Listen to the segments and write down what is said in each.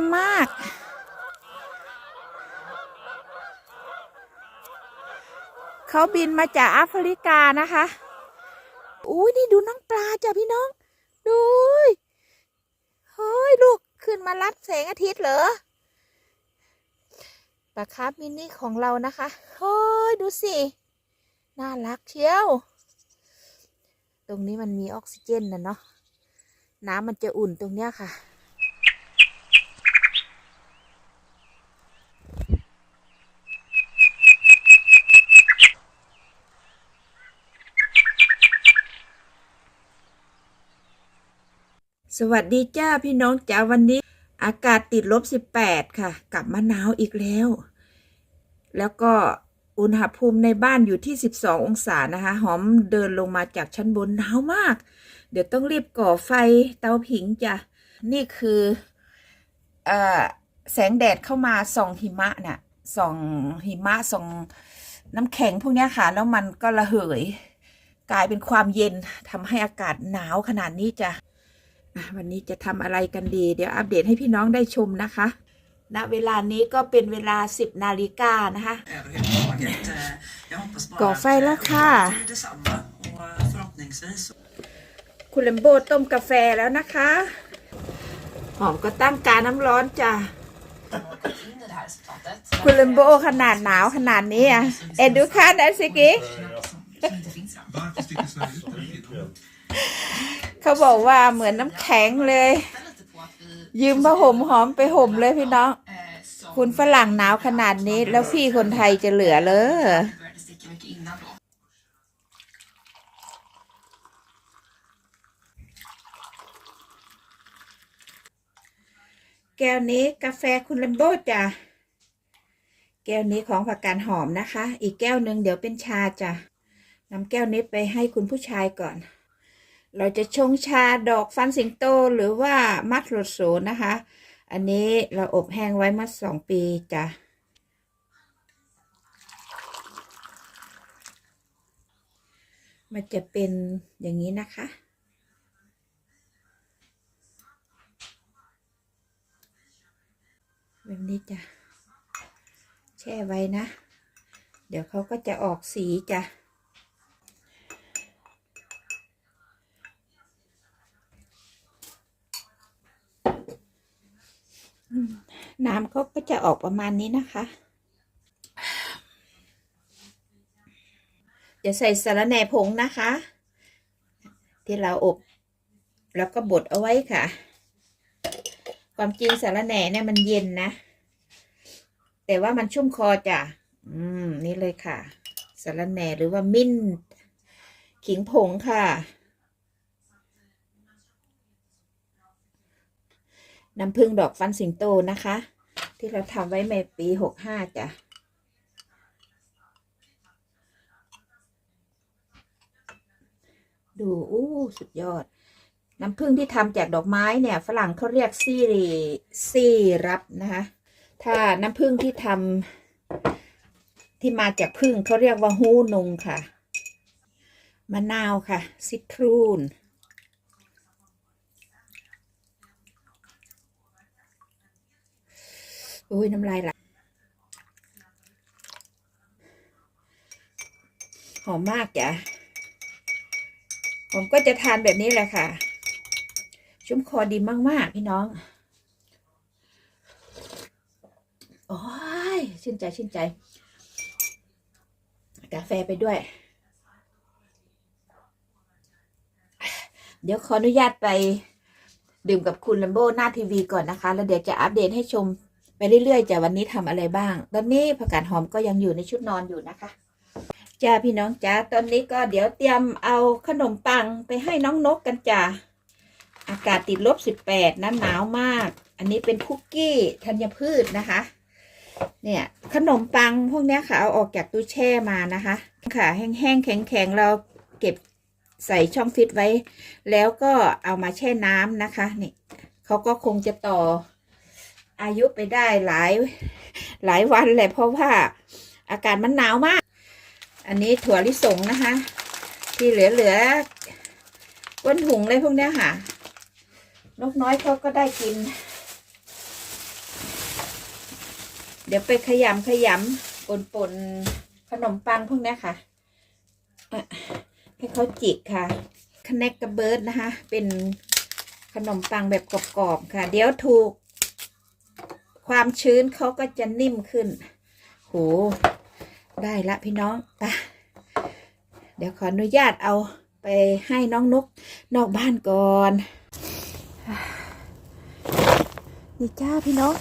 ามมาก เขาบินมาจากแอฟริกานะคะ อุ้ยนี่ดูน้องปลาจ้ะพี่น้อง ดูเฮ้ยลูกขึ้นมารับแสงอาทิตย์เหรอปลาคาร์ฟมินิของเรานะคะเฮ้ยดูสิ น่ารักเชียว ตรงนี้มันมีออกซิเจนนะเนาะน้ำมันจะอุ่นตรงเนี้ยค่ะ สวัสดีจ้าพี่น้องจ้าวันนี้ อากาศติดลบ18ค่ะกลับมาหนาวอีกแล้ว แล้วก็อุณหภูมิในบ้านอยู่ที่12ององศานะคะ หอมเดินลงมาจากชั้นบนหนาวมาก เดี๋ยวต้องรีบก่อไฟเตาผิงจ้ะนี่คือเออแสงแดดเข้ามาส่องหิมะเนี่ยส่องหิมะส่องน้ำแข็งพวกนี้ค่ะ แล้วมันก็ระเหย กลายเป็นความเย็นทำให้อากาศหนาวขนาดนี้จ้ะ วันนี้จะทำอะไรกันดี เดี๋ยวอัปเดตให้พี่น้องได้ชมนะคะณเวลานี้ก็เป็นเวลา 10 นาฬิกานะคะ överhuvudtaget. Eh, Jag hoppas bara Gå att fejl eh, och här. olyckan blir detsamma och eh, förhoppningsvis คุณเลมโบต้มกาแฟแล้วนะคะ หอมก็ตั้งกาน้ำร้อนจ้ะ in i det här resultatet. คุณเลมโบขนาดหนาวขนาดนี้อะ เอ็ดดูค่ะแดนซิกิ เขาบอกว่าเหมือนน้ำแข็งเลย ยืมผ้าห่มหอมไปห่มเลยพี่น้อง คุณฝรั่งหนาวขนาดนี้แล้วพี่คนไทยจะเหลือเลยแก้วนี้กาแฟคุณเลมโบจ้ะ แก้วนี้ของผักกาดหอมนะคะ อีกแก้วหนึ่งเดี๋ยวเป็นชาจ้ะนำแก้วนี้ไปให้คุณผู้ชายก่อน เราจะชงชาดอกฟันสิงโตหรือว่ามัดโรโซนะคะ อันนี้เราอบแห้งไว้มาสองปีจ้ะมันจะเป็นอย่างนี้นะคะ แบบนี้จ้ะ แช่ไว้นะ เดี๋ยวเขาก็จะออกสีจ้ะ อืม น้ำเขาก็จะออกประมาณนี้นะคะจะใส่สาระแหน่ผงนะคะ ที่เราอบ แล้วก็บดเอาไว้ค่ะ ความจริงสาระแหน่เนี่ยมันเย็นนะ แต่ว่ามันชุ่มคอจ้ะอืมนี่เลยค่ะสาระแหน่หรือว่ามิ้นขิงผงค่ะ น้ำผึ้งดอกฟันสิงโตนะคะ ที่เราทำไว้ในปีหกห้าจ้ะดู อู้ สุดยอด น้ำผึ้งที่ทำจากดอกไม้เนี่ย ฝรั่งเขาเรียกซีรีซีรับนะคะ ถ้าน้ำผึ้งที่ทำที่มาจากผึ้งเขาเรียกว่าฮูนงค่ะ มะนาวค่ะ ซิตรูน อ้ยน้ำลายไหลหอมมากจ้ะผมก็จะทานแบบนี้แหละค่ะ ชุ่มคอดีมาก ๆ พี่น้อง โอ้ย ชื่นใจ ชื่นใจ กาแฟไปด้วย เดี๋ยวขออนุญาตไปดื่มกับคุณลัมโบหน้าทีวีก่อนนะคะ แล้วเดี๋ยวจะอัปเดตให้ชม ไปเรื่อยๆจะวันนี้ทำอะไรบ้าง ตอนนี้ผักกาดหอมก็ยังอยู่ในชุดนอนอยู่นะคะจ้าพี่น้องจ้าตอนนี้ก็เดี๋ยวเตรียมเอาขนมปังไปให้น้องนกกันจ้าอากาศติดลบสิบแปดนะหนาวมาก อันนี้เป็นคุกกี้ธัญพืชนะคะ เนี่ยขนมปังพวกนี้ค่ะเอาออกจากตู้แช่มานะคะค่ะแห้งๆแข็งๆเราเก็บใส่ช่องฟิตไว้ แล้วก็เอามาแช่น้ำนะคะนี่เขาก็คงจะต่อ อายุไปได้หลายหลายวันแหละเพราะว่าอากาศมันหนาวมาก อันนี้ถั่วลิสงนะคะ ที่เหลือเหลือๆก้นถุงเลยพวกนี้ค่ะ นกน้อยเขาก็ได้กิน เดี๋ยวไปขยำขยำปนปนๆขนมปังพวกนี้ค่ะ ให้เขาจิกค่ะคเนกกับเบิร์ดนะคะ เป็นขนมปังแบบกรอบๆค่ะ เดี๋ยวถูก ความชื้นเขาก็จะนิ่มขึ้น โห ได้ละพี่น้องไปะเดี๋ยวขออนุญาตเอาไปให้น้องนกนอกบ้านก่อน นี่จ้าพี่น้อง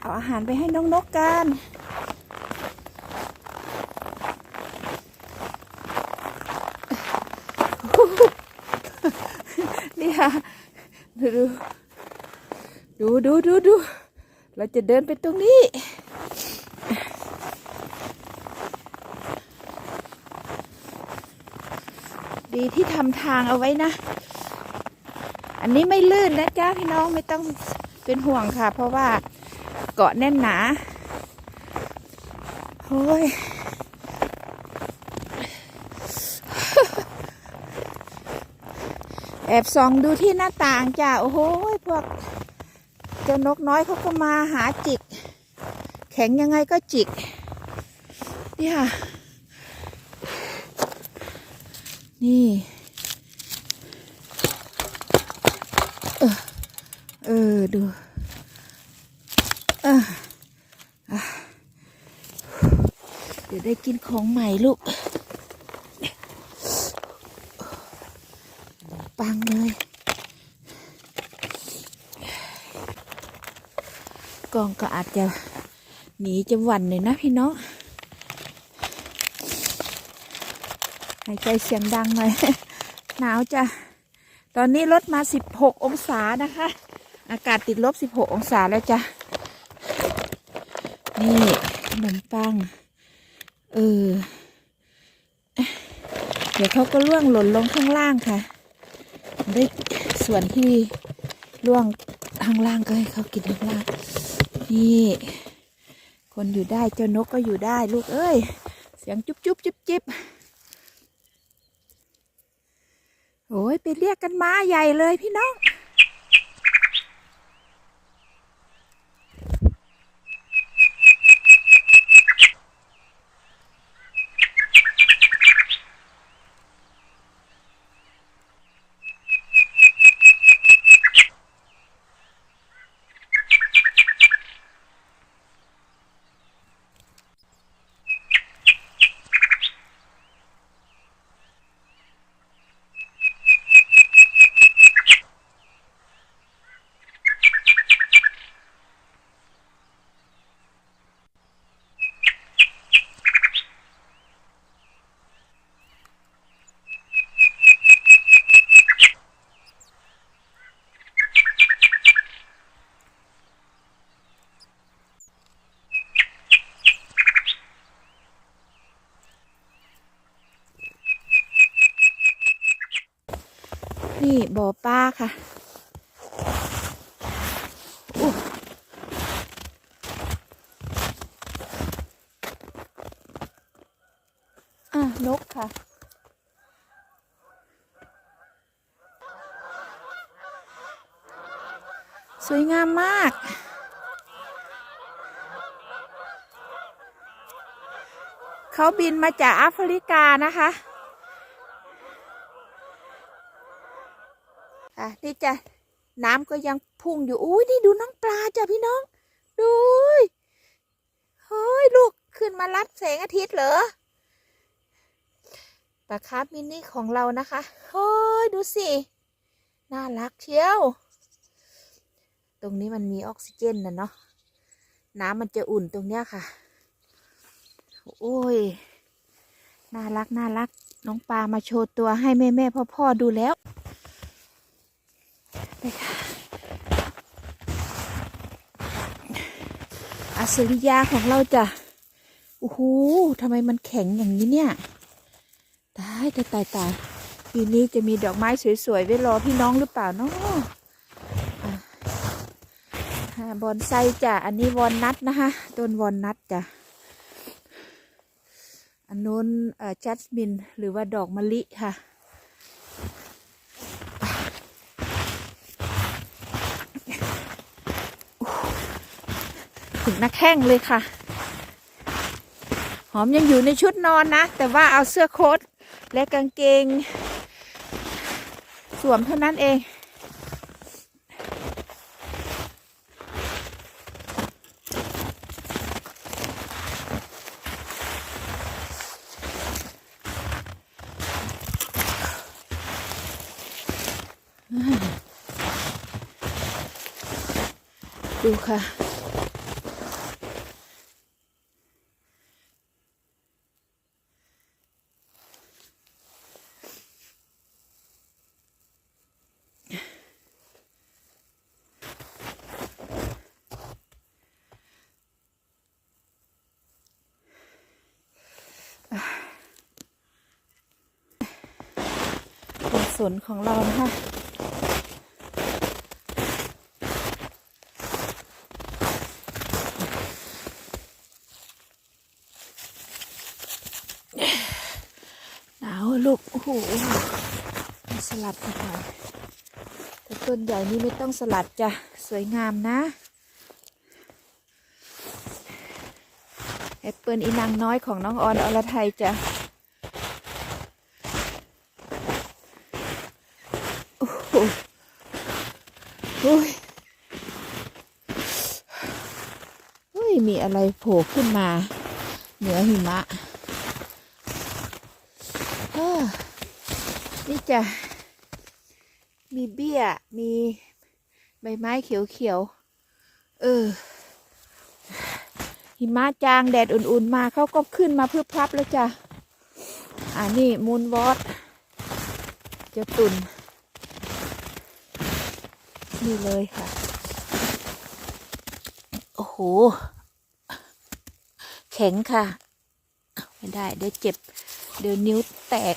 เอาอาหารไปให้น้องนกกันนี่ค่ะดูดู ดูดูดูดู เราจะเดินไปตรงนี้ ดีที่ทำทางเอาไว้นะ อันนี้ไม่ลื่นนะจ้าพี่น้องไม่ต้องเป็นห่วงค่ะ เพราะว่าเกาะแน่นหนาโอ้ยแอบส่องดูที่หน้าต่างจ้า โอ้โห พวก จ้านกน้อยเขาก็มาหาจิก แข็งยังไงก็จิก นี่ค่ะ นี่ เออ เออ ดูเออเดี๋ยวได้กินของใหม่ลูก ปังเลย ก็อาจจะหนีจะหวันหน่อยนะพี่น้องหายใจเสียงดังหน่อยหนาวจ้ะ ตอนนี้ลดมา 16 องศานะคะ อากาศติดลบ 16 องศาแล้วจ้ะ นี่ขนมปัง เออ เดี๋ยวเขาก็ล่วงหล่นลงข้างล่างค่ะ ได้ส่วนที่ล่วงข้างล่างก็ให้เขากินข้างล่าง นี่ คนอยู่ได้เจ้านกก็อยู่ได้ลูกเอ้ย เสียงจุ๊บจุ๊บจิบจิบโอ้ยไปเรียกกันมาใหญ่เลยพี่น้อง นี่บ่อปลาค่ะอู้อะนกค่ะสวยงามมาก เขาบินมาจากแอฟริกานะคะ อะ นี่จ้ะน้ำก็ยังพุ่งอยู่อุ้ยนี่ดูน้องปลาจ้ะพี่น้องดูเฮ้ยลูกขึ้นมารับแสงอาทิตย์เหรอปลาคาร์ฟมินิของเรานะคะเฮ้ยดูสิน่ารักเชียว ตรงนี้มันมีออกซิเจนนะเนาะน้ำมันจะอุ่นตรงเนี้ยค่ะโอ้ยน่ารักน่ารักน้องปลามาโชว์ตัวให้แม่แม่พ่อพ่อดูแล้ว อัศริยาของเราจะโอ้โหทำไมมันแข็งอย่างนี้เนี่ย ตายตายตายตายปีนี้จะมีดอกไม้สวยๆไว้รอพี่น้องหรือเปล่าเนาะอ่าบอนไซจ้ะ อันนี้วอนนัทนะคะต้นวอนนัทจ้ะ อันนู้นจัสมินหรือว่าดอกมะลิค่ะ ถึงหน้าแข้งเลยค่ะ หอมยังอยู่ในชุดนอนนะ แต่ว่าเอาเสื้อโค้ทและกางเกง สวมเท่านั้นเองดูค่ะ สวนของเรานะคะหนาวลูก โอ้โหสลัดนหน่อยแต่ต้นใหญ่นี้ไม่ต้องสลัดจ้ะ สวยงามนะแอปเปิลอีนางน้อยของน้องออนอรไทยจ้ะ โอ้โหโอ้ยเฮ้ย มี อะไรโผล่ขึ้นมา เหนือหิมะอ้อนี่จะมีเบี้ย มีใบไม้เขียวๆ เออ หิมะจางแดดอุ่นๆมาเขาก็ขึ้นมาเพื่อพับแล้วจ้ะ อ่านี่มูนวอตเจะตุนนี่เลยค่ะ โอ้โห แข็งค่ะ ไม่ได้เดี๋ยวเจ็บ เดี๋ยวนิ้วแตก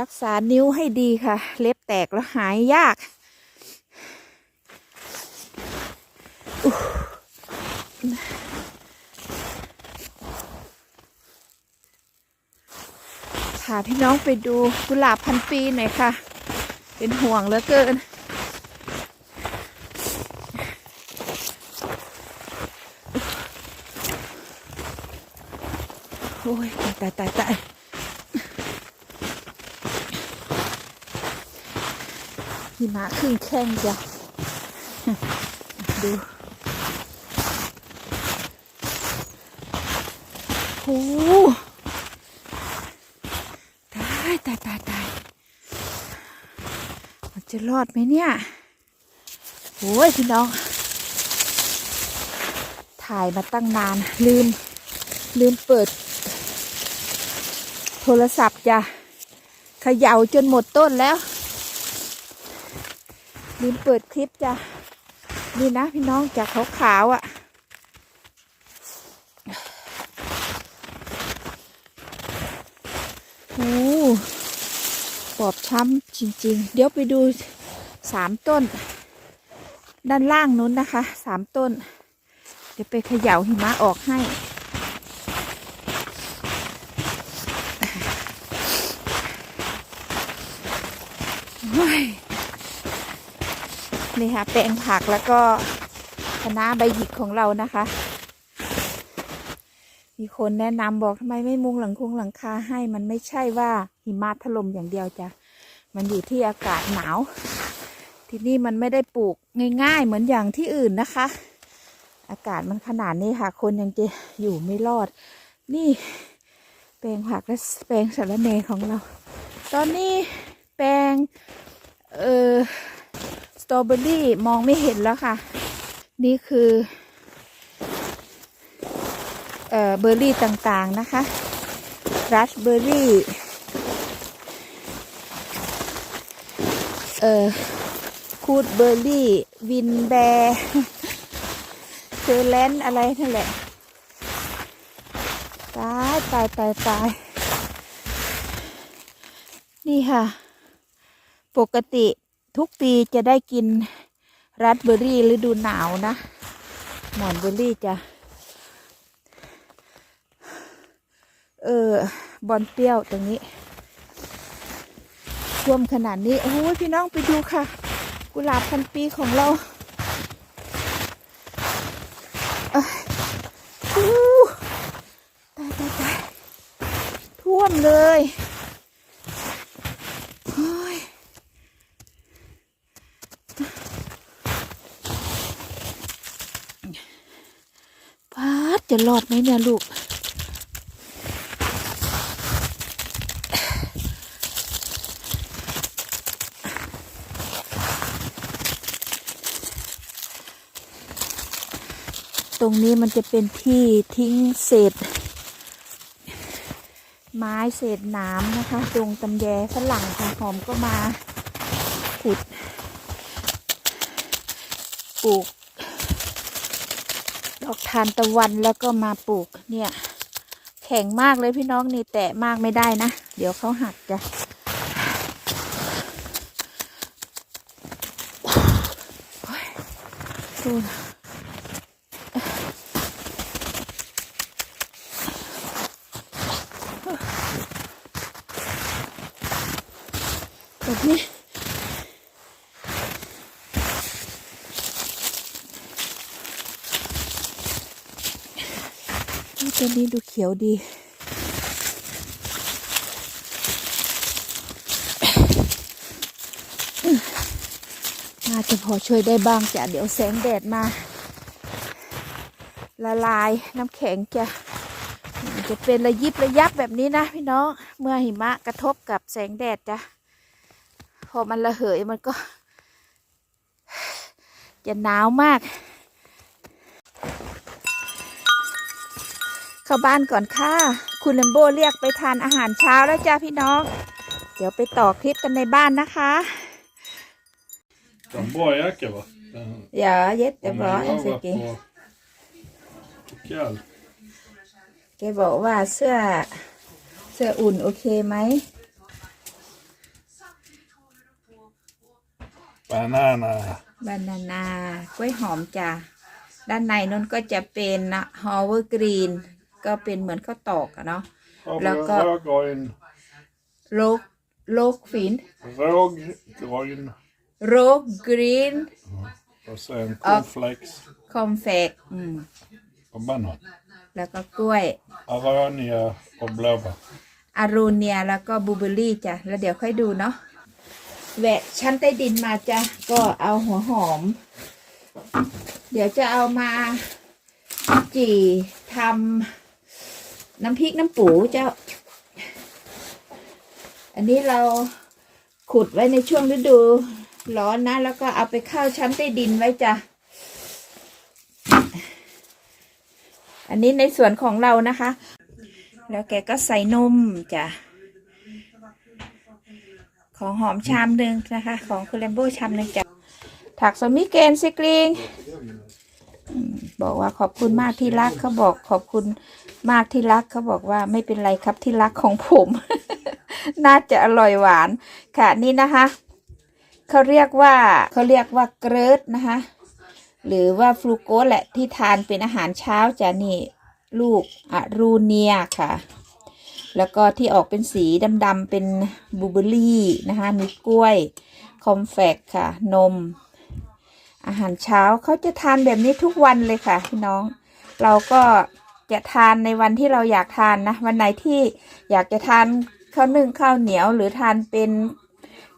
รักษานิ้วให้ดีค่ะ เล็บแตกแล้วหายยากพาพี่น้องไปดูกุหลาบพันปีหน่อยค่ะ เป็นห่วงเหลือเกิน โอ้ยตายตายตายหิมะครึ่งแข้งจ้ะ ดูโอ้ตายตายตายตายมันจะรอดไหมเนี่ยโอ้ยพี่น้อง ถ่ายมาตั้งนานลืม ลืมเปิด โทรศัพท์จ้ะเขย่าจนหมดต้นแล้วลืมเปิดคลิปจ้ะนี่นะพี่น้องจากขาวๆอะ่ะ โอ้ปอบช้ำจริง ๆ เดี๋ยวไปดูสามต้น ด้านล่างนู้นนะคะสามต้น เดี๋ยวไปเขย่าหิมะออกให้ เฮ้ย นี่ค่ะแปลงผักแล้วก็คณะใบหยิกของเรานะคะ มีคนแนะนำบอกทำไมไม่มุงหลังคงหลังคาให้มันไม่ใช่ว่าหิมะถล่มอย่างเดียวจ้ะมันอยู่ที่อากาศหนาว ที่นี่มันไม่ได้ปลูกง่าย ๆ เหมือนอย่างที่อื่นนะคะ อากาศมันขนาดนี้ค่ะ คนยังจะอยู่ไม่รอด นี่แปลงผักและแปลงสารเนของเรา ตอนนี้แปลงเอ่อ ตรอเบอรี่มองไม่เห็นแล้วค่ะ นี่คือเอ่อเบอร์รี่ต่างๆนะคะ รัสเบอร์รี่เอ่อคูดเบอร์รี่ วินแบร์เซอร์แลนอะไรนั่นแหละตายตายตายตายนี่ค่ะ ปกติ ทุกปีจะได้กินรัสเบอร์รี่ฤดูหนาวนะ หมอนเบอร์รี่จะ เออบอลเปรี้ยวตรงนี้ท่วมขนาดนี้ โอ้ยพี่น้องไปดูค่ะ กุหลาบพันปีของเราตายตายตายท่วมเลย จะรอดไหมเนี่ยลูก ตรงนี้มันจะเป็นที่ทิ้งเศษ ไม้เศษหน้ำนะคะตรงตำแยฝรั่งค่ะหอมก็มาขุด ปลูก ดอกทานตะวันแล้วก็มาปลูกเนี่ย แข็งมากเลยพี่น้องนี่แตะมากไม่ได้นะ เดี๋ยวเขาหักจ้ะโอ้ยดูนะ แบบนี้โอ้ตัวนี้ดูเขี ยวดี น่าจะพอช่วยได้บ้างจ้ะเดี๋ยวแสงแดดมา ละลายน้ำแข็งจะจะเป็นระยิบระยับแบบนี้นะพี่น้องเมื่อหิมะกระทบกับแสงแดดจ้ะพอมันระเหยมันก็ จะหนาวมาก เข้าบ้านก่อนค่ะ คุณเลมโบเรียกไปทานอาหารเช้าแล้วจ้าพี่น้อง เดี๋ยวไปต่อคลิปกันในบ้านนะคะ Det är en bra jacka va? Den, อย่าเย็ดแต่ den บอ har เอ็น jag ส varit กี på, på Kall. แกบอกว่าเสื้อเสื้ออุ่นโอเคไหม Banana. บานานากล้วยหอมจ้ะด้านในนั้นก็จะเป็นฮอลเวอร์กรีน ก็เป็นเหมือนข้าวตอกอะเนาะ Har vi Lacka- rödgryn, โลกโลกฟิน råggryn โรกกรีน och sen cornflakes คอมแฟกอืม och banan. แล้วก็กล้วย Aronia och blåbär. อารูเนียแล้วก็บลูเบอร์รี่จ้ะ แล้วเดี๋ยวค่อยดูเนาะแหวะชั้นใต้ดินมาจ้ะ ก็เอาหัวหอม เดี๋ยวจะเอามาจี่ทำ น้ำพริกน้ำปูเจ้า อันนี้เราขุดไว้ในช่วงฤดู ร้อนนะ แล้วก็เอาไปเข้าชั้นใต้ดินไว้จ้ะ อันนี้ในส่วนของเรานะคะ แล้วแกก็ใส่นมจ้ะ ของหอมชามหนึ่งนะคะ ของคุณแลมโบชามหนึ่งจ้ะ ถักสมิเกนสิกริง บอกว่าขอบคุณมากที่รักเขาบอกขอบคุณมากที่รักเขาบอกว่าไม่เป็นไรครับที่รักของผม น่าจะอร่อยหวานค่ะนี่นะคะเขาเรียกว่าเขาเรียกว่าเกรดนะคะหรือว่าฟลูโกสแหละที่ทานเป็นอาหารเช้าจะนี่ลูกอะรูเนียค่ะ แล้วก็ที่ออกเป็นสีดำๆเป็นบูเบอร์รี่นะคะมีกล้วยคอมแฟกค่ะ นม อาหารเช้าเขาจะทานแบบนี้ทุกวันเลยค่ะพี่น้อง เราก็จะทานในวันที่เราอยากทานนะ วันไหนที่อยากจะทานข้าวนึ่งข้าวเหนียวหรือทานเป็น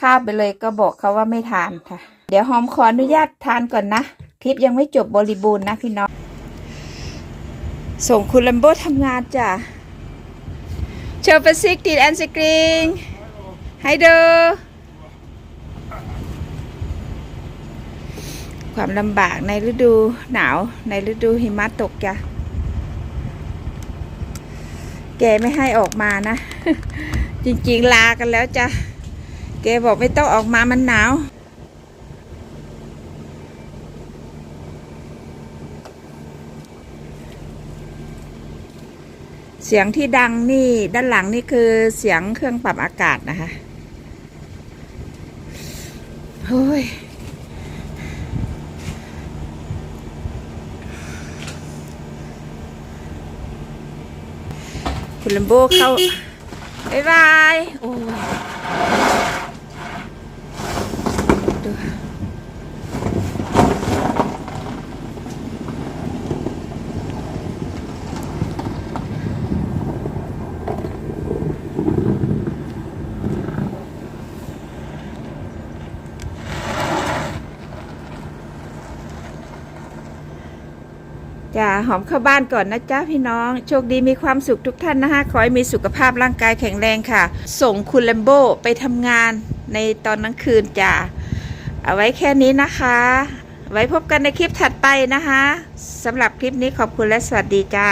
ข้าวไปเลยก็บอกเขาว่าไม่ทานค่ะ เดี๋ยวหอมขออนุญาตทานก่อนนะ คลิปยังไม่จบบริบูรณ์นะพี่น้อง ส่งคุณลัมโบทำงานจ้ะโชว์ประสิกติดแอนสกรีงให้ดู ความลำบากในฤดูหนาวในฤดูหิมะตกจ้ะแกไม่ให้ออกมานะ จริงๆลากันแล้วจ้ะแกบอกไม่ต้องออกมามันหนาวเสียงที่ดังนี่ด้านหลังนี่คือเสียงเครื่องปรับอากาศนะคะ เฮ้ย คุณลัมโบเข้า บ๊ายบาย โอ้ย จ้าหอมเข้าบ้านก่อนนะจ้าพี่น้อง โชคดีมีความสุขทุกท่านนะคะขอให้มีสุขภาพร่างกายแข็งแรงค่ะ ส่งคุณแลมโบไปทำงานในตอนกลางคืนจ้าเอาไว้แค่นี้นะคะ ไว้พบกันในคลิปถัดไปนะคะสำหรับคลิปนี้ขอบคุณและสวัสดีจ้า